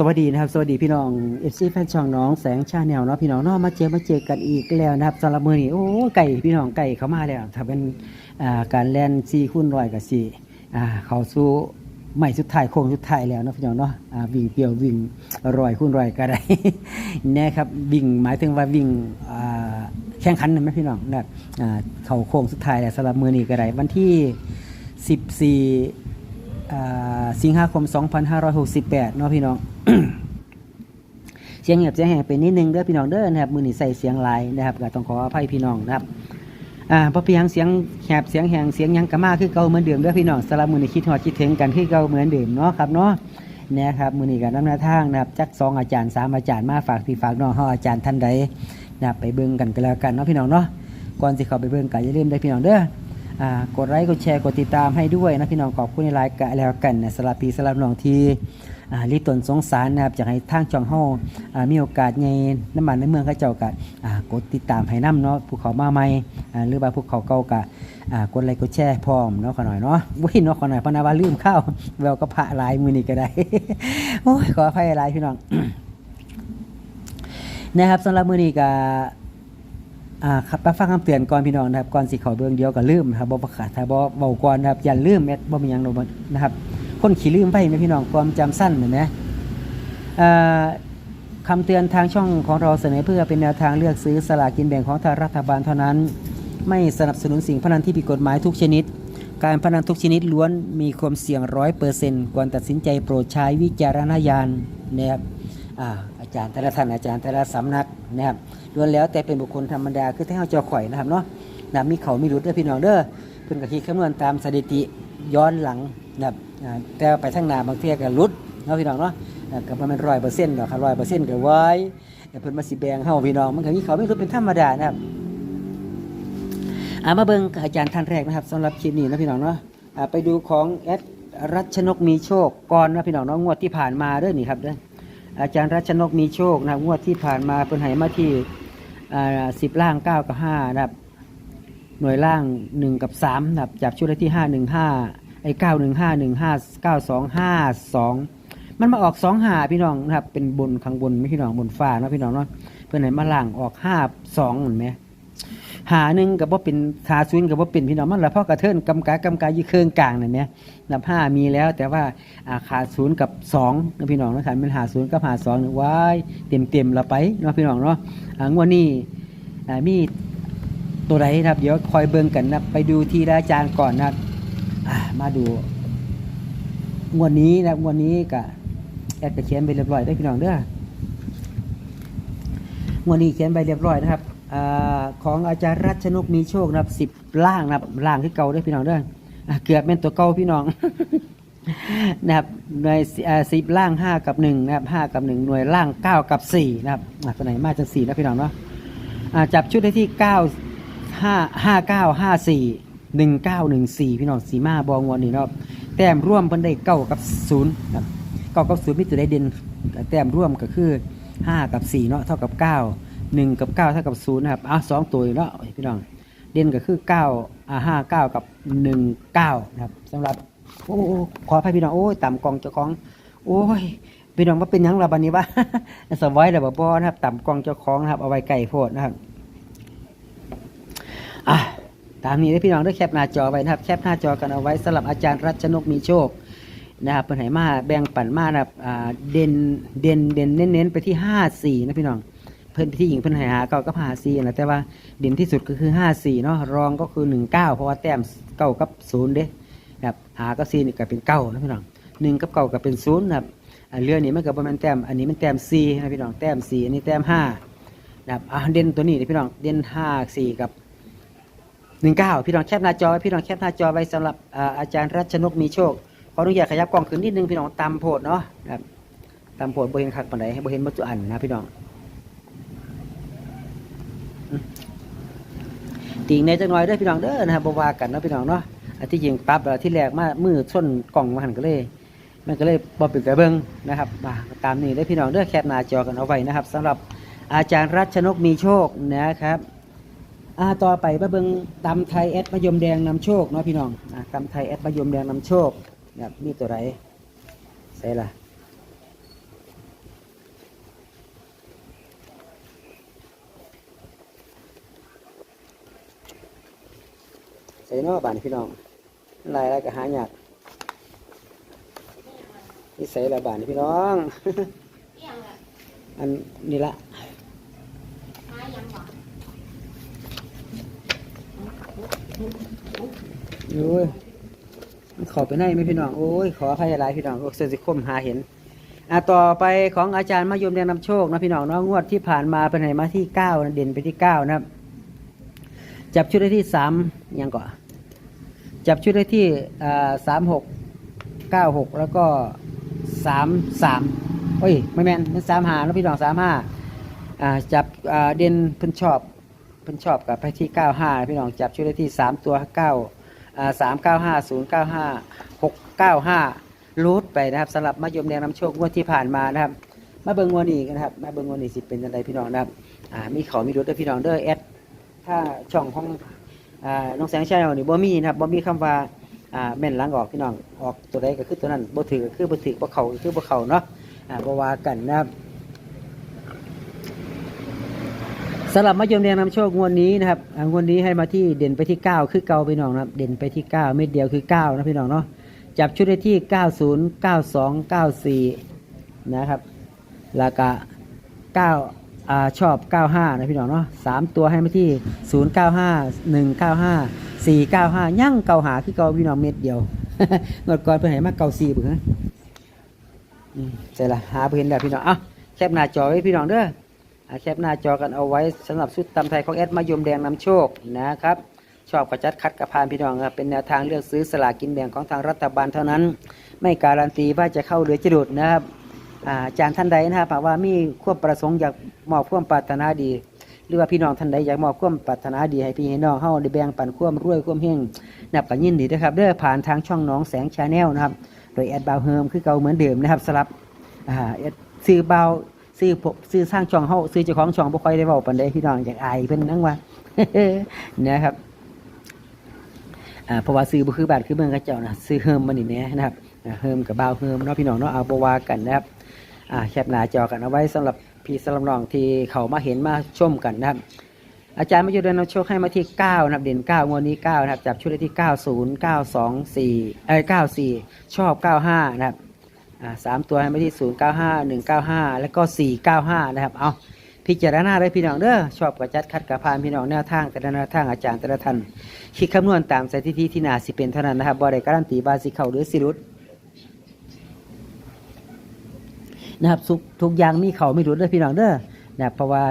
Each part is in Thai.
สวัสดีนะครับสวัสดีพี่น้องเอฟซีแฟนช่องน้องแสงชาแนลเนาะพี่น้องเนาะมาเจอมาเจอกันอีกแล้วนะครับสำหรับมือนี้โอ้ไก่พี่น้องไก่เขามาแล้วถ้าเป็นการแล่นซีคูณร้อยกับซีเขาสู้ใหม่สุดท้ายโค้งสุดท้ายแล้วเนาะพี่น้องเนาะวิ่งเปียววิ่งรอยคูณร้อยก็ได้นะครับวิ่งหมายถึงว่าวิ่งแข่งขันนะไหมพี่น้องนะครับอ่าเขาโค้งสุดท้ายแล้วสำหรับมือนี้ก็ได้วันที่ 14อ่สิงหาคม 2568เนาะพี่น้อง เสียงเงียบเสียงแหงเป็นนิดนึงเด้อพี่น้องเด้อนะครับมือนี้ใส่เสียงลายนะครับก็ต้องขออภัยพี่น้องนะครับอ่าพราะเพียงเสียงแหบเสียงแหงเสียงยังกระมาคือเก่าเหมือนเดิมเด้อพี่น้องสำหรับมือนี้คิดฮอดคิดถึงกันคือเก่าเหมือนเดิมเนาะครับเนาะนะครับมือนี้กับน้ำหน้าทางนะครับจักสองอาจารย์สามอาจารย์มาฝากพี่ฝากน้องเฮาอาจารย์ท่านใดนะไปเบิ่งกันก็แล้วกันเนาะพี่น้องเนาะก่อนสิเข้าไปเบิ่งก็อย่าลืมเด้อพี่น้องเด้อกดไลค์กดแชร์กดติดตามให้ด้วยนะพี่น้องขอบคุณในไลน์กันแล้วกันนะสำหรับพี่สำหรับน้องที อ่ารีตนสงสารนะครับอยากให้ทางช่องเฮาอ่ามีโอกาสในน้ำมันในเมืองเขาเจ้ากัอ่ากดติดตามให้นํเนาะภูเขามาใหม่หรือว่าภูเขาเก่ากะกดไลค์กดแชร์พร้อมเนาะขอหน่อยเนาะวุ้ยเนาะขอหน่อยพราะนาว่าลืมข้าวแววก็พระลายมือนี้ก็ได้โอ้ยขออภัยลายพี่น้องนะครับสำหรับมือนี้ก็อ่าครับฟังคำเตือนก่อนพี่น้องนะครับก่อนสิเขาเบื้องเดียวก็ลืมครับบ่ประกาศถ้าบ่เบาก่อนนะครับอย่าลืมแม้บ่มีหยังนะครับ คนขี้ลืมไปไหมพี่น้องความจำสั้นเห็นไหมอ่าคำเตือนทางช่องของเราเสนอเพื่อเป็นแนวทางเลือกซื้อสลากกินแบ่งของทางรัฐบาลเท่านั้น ไม่สนับสนุนสิ่งพนันที่ผิดกฎหมายทุกชนิด การพนันทุกชนิดล้วนมีความเสี่ยงร้อยเปอร์เซ็นต์ควรตัดสินใจโปรดใช้วิจารณญาณนะครับอาอาจารย์แต่ละท่านอาจารย์แต่ละสำนักนะครับล้วนแล้วแต่เป็นบุคคลธรรมดาคือถ้าเราเจ้าข่อยนะครับเนาะนะมีเขามีรุดเด้อพี่น้องเด้อเพิ่อนก็คิดคำนวณตามสถิติย้อนหลัง นะครับแต่ไปทั้งหนาบางเทียก็รุดเนาะพี่น้องเนาะอ่าก็ประมาณร้อยเปอร์เซ็นต์ดอกครับร้อยเปอร์เซ็นต์ก็ไว้แต่เพิ่นมาสิแบงเฮาพี่น้องมันก็มีเขาไมีรุดเป็นธรรมดานะครับอามาเบิงอาจารย์ท่านแรกนะครับสำหรับคลิปนี้นะพี่น้องเนาะไปดูของแอดรัชนกมีโชคก่อนนะพี่น้องเนาะงวดที่ผ่านมาเด้อนี่ครับเด้ออาจารย์รัชนกมีโชคนะครับงวดที่ผ่านมาเพิ่นให้มาที่อ่าสิบล่างเก้ากับห้านะครับหน่วยล่างหนึ่งกับสามนะครับจับชุดที่ห้าหนึ่งห้า ไอ้เก้าหนึ่งห้าหนึ่งห้าเก้าสองห้าสองมันมาออกสองหาพี่น้องนะครับ เป็นบนข้างบนไม่พี่น้องบนฟ้าเนาะพี่น้องเนาะเพื่อนไหนมาล่างออกห้าสองเห็นไหมหาหนึ่งกับว่าเป็นหาศูนย์กับว่าเป็นพี่น้องมันละพ่อกระเทินกำกากำกายี่เครื่องกลางนั่นเนี่ยนับห้ามีแล้ว แต่ว่าอาขาดศูนย์กับสองนะพี่น้องนะครับเป็นหาศูนย์กับหาสองว้ายเต็มเต็มละไปเนาะพี่น้องเนาะงวดนี้อ่มีตัวใดนะครับ เดี๋ยวคอยเบิ่งกันนะไปดูทีละอาจารย์ก่อนนะครับ มาดูงวดนี้นะงวดนี้กับแอดกระเขียนไปเรียบร้อยได้พี่น้องเด้องวดนี้เขียนไปเรียบร้อยนะครับอของอาจารย์รัชนกมีโชคนะครับสิบล่างนะครับล่างที่เก่าได้พี่น้องเด้อเกือบเป็นตัวเก่าพี่น้องนะครับหน่วยสิบล่างห้ากับหนึ่งนะครับห้ากับหนึ่งหน่วยล่างเก้ากับสี่นะครับอะตัวไหนมาจากสี่นะพี่น้องเนาะอะจับชุดได้ที่เก้าห้าห้าเก้าห้าสี่ หนึ่งเก้าหนึ่งสี่พี่น้องสีมาบองวันนี้เนาะแต้มร่วมเพิ่นได้เก้ากับศูนย์นะครับเก้ากับศูนย์มีตัวได้เด่นแต้มร่วมก็คือห้ากับสี่เนาะเท่ากับเก้าหนึ่งกับเก้าเท่ากับศูนย์นะครับอะสองตัวเนาะพี่น้องเด่นก็คือเก้าอ่าห้าเก้ากับหนึ่งเก้านะครับสำหรับโอ้โอขออภัยพี่น้องโอ้ยต่ำกองเจ้าของ โอ้ยพี่น้องว่าเป็นยังระบันนี้วะสไว้แต่บ่บอนะครับ ต่ำกองเจ้าของนะครับเอาไว้ไก่โพดนะครับอะ ตามนี้ได้พี่น้องได้แคปหน้าจอไว้นะครับ แคปหน้าจอกันเอาไว้สำหรับอาจารย์รัชนกมีโชคนะครับเป็นไหมาแบ่งปันมานะครับเด่นเด่นเด่นเน้นๆไปที่ห้าสี่นะพี่น้องเพิ่นที่หญิงเพิ่นหาเก้ากับหาสี่นะแต่ว่าเด่นที่สุดก็คือห้าสี่เนาะรองก็คือหนึ่งเก้าเพราะว่าแต้มเก้ากับศูนย์เด้นะครับหากับสี่นี่ก็เป็นเก้านะพี่น้องหนึ่งกับเก้าก็เป็นศูนย์นะครับเรือนี้มันก็ประมาณแต้มอันนี้มันแต้มสี่นะพี่น้องแต้มสี่อันนี้แต้มห้านะครับเด่นตัวนี้นะพี่น้องเด่นห้าสี่กับ หนึ่งเก้าพี่น้องแคปหน้าจอไว้พี่น้องแคปหน้าจอไว้สำหรับอาจารย์รัชนกมีโชคขออนุญาตขยับกล้องขึ้นนิดนึงพี่น้องตามโพดเนาะครับตามโพดบ่เห็นคักปานใดให้บ่เห็นบ่จุอันนะพี่น้องติงในจังหน่อยเด้อพี่น้องเด้อนะครับบว่ากันเนาะพี่น้องเนาะที่จริงปั๊บแล้วที่แรกมามือส้นกล่องมาหันก็เลยมันก็เลยบอเป็นกระเบิงนะครับมาตามนี้ได้อพี่น้องเด้อแคปหน้าจอกันเอาไว้นะครับสำหรับอาจารย์รัชนกมีโชคนะครับ อ่าต่อไปมาเบิงตำไทยแอดมะยมแดงนำโชคเนาะพี่น้องอ่าตำไทยแอดมะยมแดงนำโชคนะครับมีตัวไหนใส่ละใส่เนอบ้านพี่น้องลายอะไรก็หายากนี่ใส่ละบานี่พี่น้อง อันนี้ละโอ้ยมันขอไปไหนไหมพี่น้อง โอ้ย ขออภัยหลายพี่น้องโอ้เซนสิคมหาเห็น อะต่อไปของอาจารย์มายมแดงนำโชคนะพี่น้องนาะงวดที่ผ่านมาเป็นไหนมาที่เก้านะเด่นไปที่เก้านะครับ จับชุดได้ที่สามยังก่อนจับชุดได้ที่สามหกเก้าหกแล้วก็สามสามโอ้ยไม่แม่นมันสามหาแล้วพี่น้องสามห้าจับเด่นเพิ่นชอบเพิ่นชอบกับไปที่เก้าห้าพี่น้องจับชุดเลขที่สามตัวเก้าอ่า สามเก้าห้าศูนย์เก้าห้าหกเก้าห้ารูดไปนะครับสำหรับมะยมแดงนำโชคงวดที่ผ่านมานะครับมาเบิงวดนี้กันะครับมาเบิงวดนี้สิเป็นยังไงพี่น้องนะครับอ่ามีเขามีรถด้วยพี่น้องเด้อแอดถ้าช่องของอ่าน้องแสงชาแนลนี่บ่มีนะครับบ่มีคำว่าอ่าแม่นล้างออกพี่น้องออกตัวใดก็คือตัวนั้นบ่ถือก็คือบ่ถือบ่เข้าก็คือบ่เข้าเนาะอ่าบ่ว่ากันนะครับ สำหรับมะยมแดงนำโชคงวดนี้นะครับงวดนี้ให้มาที่เด่นไปที่ 9 คือเก่าพี่น้องนะครับ เด่นไปที่ 9 เม็ดเดียวคือ 9 นะพี่น้องเนาะจับชุดได้ที่ 90 92 94 นะครับแล้วก็9อ่าชอบ 95 นะพี่น้องเนาะสามตัวให้มาที่ 095 195 495 ยั่งเก่าหาคือเก่าพี่น้องเม็ดเดียวงวดก่อนเพิ่นให้มาเก่า4บึงฮะอืมใช่ละหาบ่เห็นแล้วพี่น้องอะแคปหน้าจอไว้พี่น้องเด้อ แคปหน้าจอกันเอาไว้สำหรับชุดตำไทยของแอดมายมแดงนำโชคนะครับชอบกระจัดคัดกระพานพี่น้องครับเป็นแนวทางเลือกซื้อสลากกินแบ่งของทางรัฐบาลเท่านั้น ไม่การันตีว่าจะเข้าหรือจะหลุดนะครับอ่าจารย์ท่านใดนะครับหากว่ามีความประสงค์อยากมอบความปรารถนาดี หรือว่าพี่น้องท่านใดอยากมอบความปรารถนาดีให้พี่ให้น้องเฮาได้แบ่งปันความรวยความเฮงนับกันยินดีนะครับเด้อผ่านทางช่องน้องแสงชาแนลนะครับ โดยแอดบาวเฮิมคือเก่าเหมือนเดิมนะครับสลับอ่าแอดซื้อเบา ซื้อซื้อสร้างช่องเฮาซื้อเจ้าของช่องบ่ค่อยได้เว้าปานใดพี่น้องอยากอายเพิ่นนั่งว่านะครับอ่าเพราะว่าซื้อบ่คือบานคือเมืองเขาเจ้านะซื้อเฮิมมานี่แหน่นะครับเฮิมกับบ่าวเฮิมเนาะพี่น้องเนาะเอาบ่ว่ากันนะครับอ่าแคปหน้าจอกันเอาไว้สำหรับพี่สำหรับน้องที่เขามาเห็นมาชมกันนะครับอาจารย์มาอยู่เดือนนโชคให้มาที่ 9 นะครับ เด่น 9 งวดนี้ 9 นะครับ จับชุดได้ที่ 90 924เอ้ย94 ชอบ 95 นะครับ สามตัวให้มาที่ 095 195 แล้วก็ 495 นะครับ เอาพิจารณาได้พี่น้องเด้อชอบกระจัดคัดกระพานพี่น้องแนวทางแต่ละแนวทางอาจารย์แต่ละท่านคิดคำนวณตามสถิติที่นาสิเป็นเท่านั้นนะครับบ่ได้การันตีบาสิเข้าหรือสิรุดนะครับทุกทุกอย่างมีเขาไม่รุดเด้อพี่น้องเด้อนะครับเพราะว่า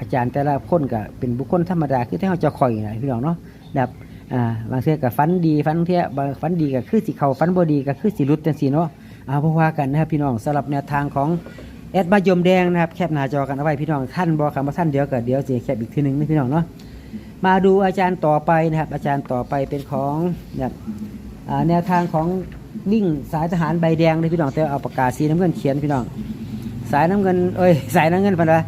อาจารย์แต่ละคนก็เป็นบุคคลธรรมดาคือที่เขาจะคอยนะพี่น้องเนาะนะครับอ่าบางเทื่อก็ฟันดีฟันเที่ยบางฟันดีก็คือสิเขาฟันบ่ดีก็คือสิรุดจังซี่เนาะ เอาพว่ากันนะครับพี่น้องสำหรับแนวทางของแอดมายมแดงนะครับแคปหน้าจอกันเอาไว้พี่น้องท่านบอกคำว่าท่านเดียวก็เดี๋ยวสิแคปอีกทีหนึงนะพี่น้องเนาะมาดูอาจารย์ต่อไปนะครับ อาจารย์ต่อไปเป็นของนะครับแนวทางของวิ่งสายทหารใบแดงเลยพี่น้องแต่เอาปากกาสีน้ำเงินเขียนพี่น้อง สายน้ำเงินเอ้ยสายน้ำเงินพันวะ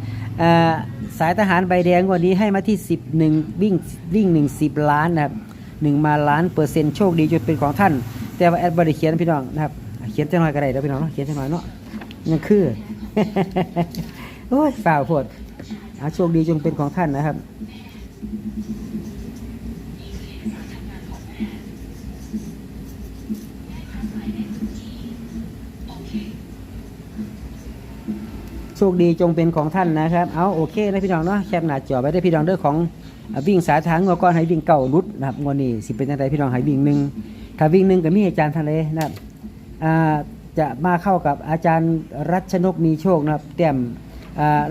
สายทหารใบแดงวันนี้ให้มาที่สิบหนึ่งวิ่งวิ่งหนึ่งสิบล้านนะครับหนึ่งมาล้านเปอร์เซ็นต์โชคดีจนเป็นของท่าน แต่ว่าแอดบริเขียนพี่น้องนะครับ เขียนจะน้อยก็ได้เด้อพี่น้องเนาะเขียนจะน้อยเนาะยังคือ โอ้ยฝ่าวโพดเอาโชคดีจงเป็นของท่านนะครับโชคดีจงเป็นของท่านนะครับ เอาโอเคนะพี่น้องเนาะแคปหนาจอไว้ได้พี่น้องเด้อของวิ่งสายทางงวก่อนให้วิ่งเก่ารุดนะครับงวดนี้สิเป็นยังไงพี่น้องให้วิ่งหนึ่งถ้าวิ่งหนึ่งก็มีอาจารย์ทะเลนะครับ จะมาเข้ากับอาจารย์รัชนกมีโชคนะครับแต้ม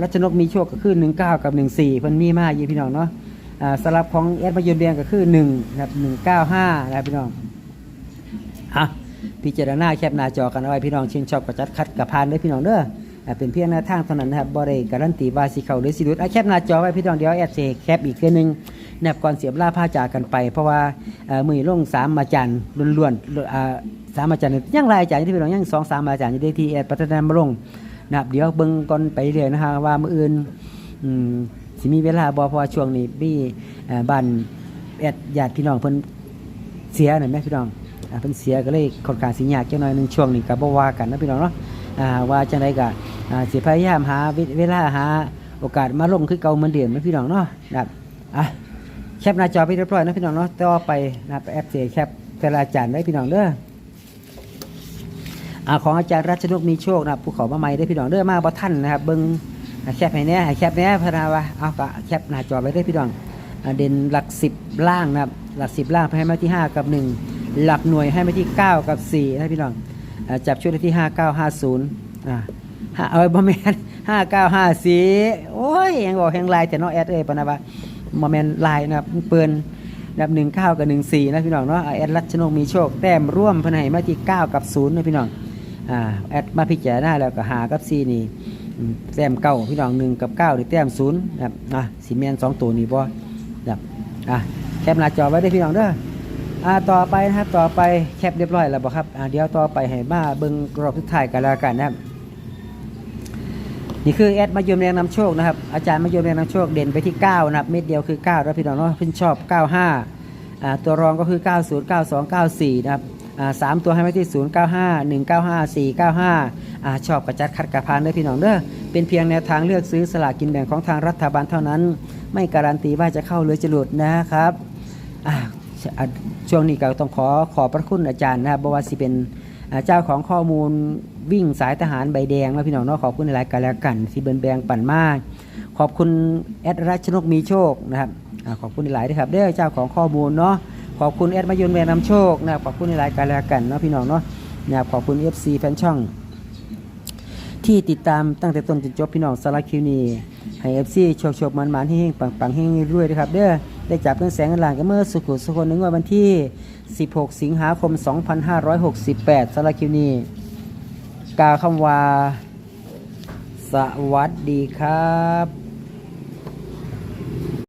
รัชนกมีโชคก็คือหนึ่งเก้ากับหนึ่งสี่เพิ่นมีมาอยู่พี่น้องเนาะสลับของแอดมายืนแดงก็คือหนึ่งนะครับหนึ่งเก้าห้านะครับพี่น้องอะพิจารณาแคปหน้าจอกันเอาไว้พี่น้องชื่นชอบกระจัดคัดกับพานด้อพี่น้องเด้อเป็นเพียงแนวทางเท่านั้นนะครับบ่ได้การันตีว่าสิเขาหรือสิหลุดอะแคปหน้าจอไว้พี่น้องเดี๋ยวแอดสิแคปอีกเทื่อนึง นับก่อนเสียบลาผ้าจากกันไป เพราะว่ามือนี้ลงสามอาจารย์ล้วนๆสามอาจารย์ยังหลายอาจารย์ที่พี่น้องยังสองสามอาจารย์อยู่ที่ที่แอดพัฒนามาลงนะครับเดี๋ยวเบิ่งก่อนไปเรื่อยนะฮะว่ามื้ออื่นอืมสิมีเวลาบ่เพราะว่าช่วงนี้บี้บ้านแอดญาติพี่น้องเพิ่นเสียหน่อยไหมพี่น้องเพิ่นเสียก็เลยค่อนข้างสิยากจังหน่อยหนึงช่วงนี้ก็บ่ว่ากันนะพี่น้องเนาะว่าจังไดก็อ่าสิพยายามหาเวลาหาโอกาสมาลงคือเก่าเหมือนเดิมนะพี่น้องเนาะนะครับอะ แคปหน้าจอไปเรียบร้อยนะพี่น้องเนาะต่อไปนะแอปเจแคปแต่ละอาจารย์ไว้พี่น้องเด้ออาของอาจารย์รัชนกมีโชคนะภูเขามาใหม่ได้พี่น้องเด้อมาบ่ทันนะครับเบิ่งอ่าแคปให้แน่แคปแน่พนาวะเอาก็แคปหน้าจอไว้ได้พี่น้องเด่นหลักสิบล่างนะครับหลักสิบล่างให้มาที่ 5 กับ 1 หลักหน่วยให้มาที่ 9 กับ4นะพี่น้องจับชุดที่ 5 9 5 0อ่าห้าเอาไว้บอมแมน5 9 5 4โอ้ยยังบอกแหงลายแต่น้องแอดเอ้ยปนะวะ บอมแมนลายนะครับเปิ้นดับ1 9กับ1 4นะพี่น้องเนาะแอดรัชนกมีโชคแต้มร่วมเพันให้มาที่9กับ0นย์นะพี่น้องอ่าแอดมาพิจารณาแล้วก็หากับ4นี่อืมแต้มเก้าพี่น้องหนึ่งกับ9นี่แต้มศูนย์นะครับอะสีแมนสองตัวนี่บ่ครับอะแคปหน้าจอไว้ได้พี่น้องเด้ออ่าต่อไปนะครับต่อไปแคปเรียบร้อยแล้วบ่ครับอ่าเดี๋ยวต่อไปให้มาเบิ่งรอบสุดท้ายกันแล้วกันนะครับ นี่คือแอดมายมแรงนำโชคนะครับอาจารย์มายมแรงนำโชคเด่นไปที่9นะครับเม็ดเดียวคือ9แล้วพี่น้องเนาะเพิ่นชอบ 95อ่าตัวรองก็คือ 90 92 94นะครับอ่าสามตัวให้ไว้ที่ 095 195 495อ่าชอบกระจัดคัดกระพานเด้อพี่น้องเด้อเป็นเพียงแนวทางเลือกซื้อสลากกินแบ่งของทางรัฐบาลเท่านั้น ไม่การันตีว่าจะเข้าหรือจะหลุดนะครับอ่าช่วงนี้ก็ต้องขอขอบพระคุณอาจารย์นะครับบว่าสิเป็น เจ้าของข้อมูลวิ่งสายทหารใบแดงแล้วพี่น้องเนาะขอบคุณหลายกันแล้วกันที่เบินแบงปั่นมาก ขอบคุณแอดรัชนกมีโชคนะครับอขอบคุณหลายด้วยครับเด้อเจ้าของข้อมูลเนาะขอบคุณแอดมายุนแมนนำโชคนะครับขอบคุณหลายกันแล้วกันเนาะพี่น้องเนาะนะครับขอบคุณ FC แฟนช่อง ที่ติดตามตั้งแต่ต้นจนจบพี่น้องสารคิวนีให้เอฟซีโชคโชคมันมันๆเฮงปังปังๆเฮงรวยๆนะครับเด้อได้จับเงินแสนเงินล้านกันเมื่อสุขุสุคนหนึ่งวันที่ 16 สิงหาคม 2568สารคิวนีกาคำว่า สวัสดีครับ